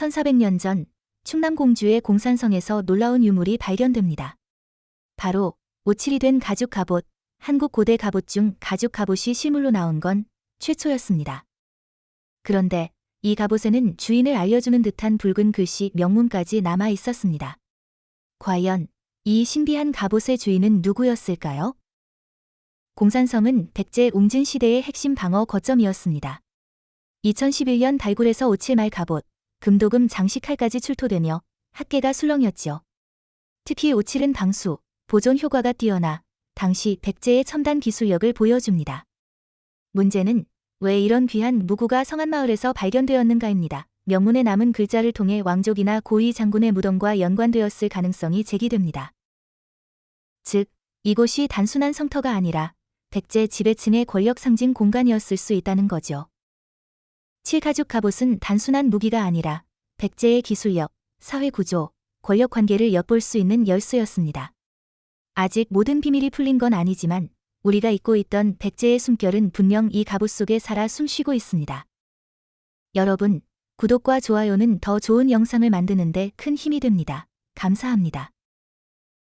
1400년 전 충남 공주의 공산성에서 놀라운 유물이 발견됩니다. 바로 오칠이 된 가죽 갑옷, 한국 고대 갑옷 중 가죽 갑옷이 실물로 나온 건 최초였습니다. 그런데 이 갑옷에는 주인을 알려주는 듯한 붉은 글씨 명문까지 남아 있었습니다. 과연 이 신비한 갑옷의 주인은 누구였을까요? 공산성은 백제 웅진 시대의 핵심 방어 거점이었습니다. 2011년 달굴에서 오칠말 갑옷, 금도금 장식칼까지 출토되며 학계가 술렁였지요. 특히 오칠은 방수, 보존 효과가 뛰어나 당시 백제의 첨단 기술력을 보여줍니다. 문제는 왜 이런 귀한 무구가 성안마을에서 발견되었는가입니다. 명문에 남은 글자를 통해 왕족이나 고위 장군의 무덤과 연관되었을 가능성이 제기됩니다. 즉, 이곳이 단순한 성터가 아니라 백제 지배층의 권력 상징 공간이었을 수 있다는 거죠. 칠가죽 갑옷은 단순한 무기가 아니라 백제의 기술력, 사회 구조, 권력 관계를 엿볼 수 있는 열쇠였습니다. 아직 모든 비밀이 풀린 건 아니지만 우리가 잊고 있던 백제의 숨결은 분명 이 갑옷 속에 살아 숨쉬고 있습니다. 여러분, 구독과 좋아요는 더 좋은 영상을 만드는데 큰 힘이 됩니다. 감사합니다.